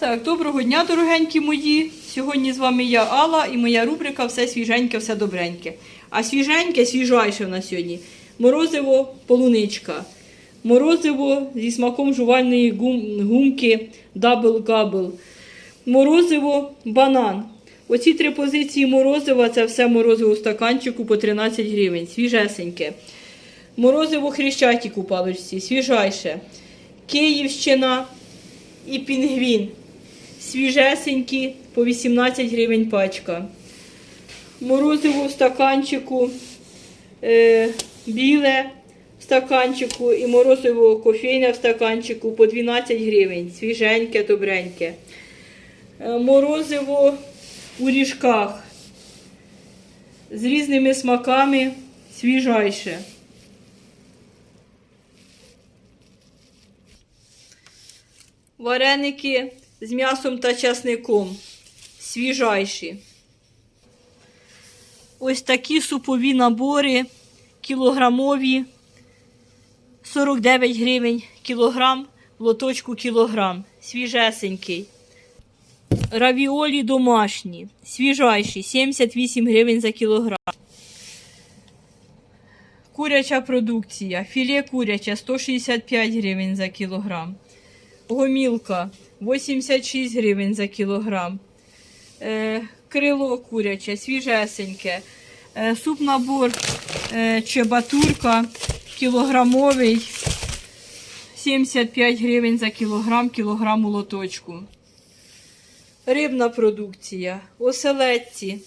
Так, доброго дня, дорогенькі мої. Сьогодні з вами я Алла і моя рубрика Все свіженьке, все добреньке. А свіженьке, свіжайше в нас сьогодні. Морозиво полуничка. Морозиво зі смаком жувальної гум- гумки Double Gobble. Морозиво банан. Оці три позиції морозива це все морозиво в стаканчику по 13 гривень. Свіжесеньке. Морозиво хрещатик у паличці, свіжайше. Київщина і пінгвін. Свіжесенькі по 18 гривень пачка. Морозиво в стаканчику, е, біле в стаканчику і морозиво кофейне в стаканчику по 12 гривень. Свіженьке, добреньке. Е, морозиво у ріжках з різними смаками свіжайше. Вареники з м'ясом та часником. Свіжайші. Ось такі супові набори кілограмові. 49 гривень кілограм, в лоточку кілограм. Свіжесенький. Равіолі домашні. Свіжайші. 78 гривень за кілограм. Куряча продукція. Філе куряче 165 гривень за кілограм. Гомілка 86 гривень за кілограм. Е, крило куряче, свіжесеньке. Е, суп-набор е, чебатурка кілограмовий. 75 гривень за кілограм, кілограм у лоточку. Рибна продукція, оселедці.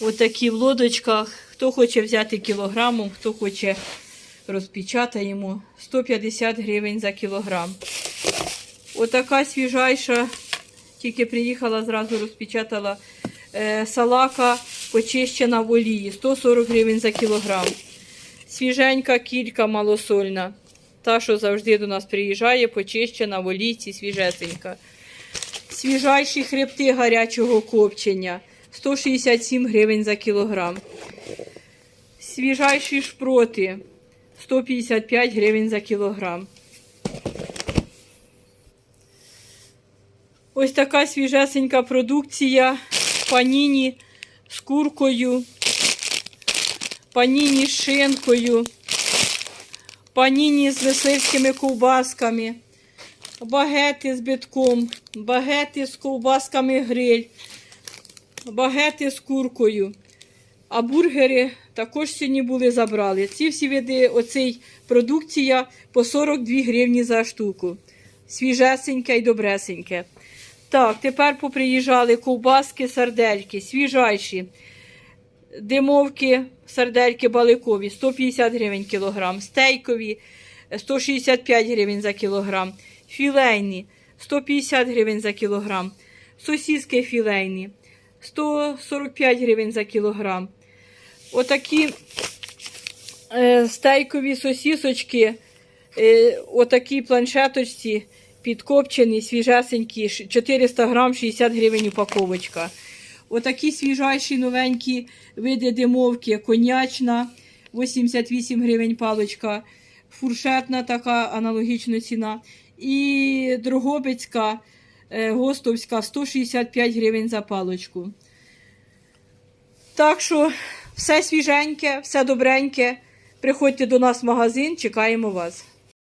Отакі в лодочках. Хто хоче взяти кілограмом, хто хоче розпечатаємо. 150 гривень за кілограм. Отака свіжайша, тільки приїхала, зразу розпечатала е, салака почищена в олії. 140 гривень за кілограм. Свіженька кілька малосольна. Та, що завжди до нас приїжджає, почищена в олійці, свіжесенька. Свіжайші хребти гарячого копчення. 167 гривень за кілограм. Свіжайші шпроти. 155 гривень за кілограм. Ось така свіжесенька продукція. Паніні з куркою, паніні з шинкою, паніні з мисливськими ковбасками, багети з битком, багети з ковбасками гриль, багети з куркою. А бургери також сьогодні були забрали. Ці всі види оцей продукція по 42 гривні за штуку. Свіжесеньке і добресеньке. Так, тепер поприїжджали ковбаски, сардельки, свіжайші. Димовки, сардельки баликові 150 гривень кілограм, стейкові 165 гривень за кілограм, філейні 150 гривень за кілограм, сосіски філейні 145 гривень за кілограм. Отакі е, стейкові сосісочки, е, отакі планшеточці підкопчені, свіжесенькі, 400 грам, 60 гривень упаковочка. Отакі свіжайші новенькі види димовки, конячна, 88 гривень паличка, фуршетна така аналогічна ціна. І Дрогобицька, е, Гостовська 165 гривень за паличку. Так що все свіженьке, все добреньке. Приходьте до нас в магазин, чекаємо вас.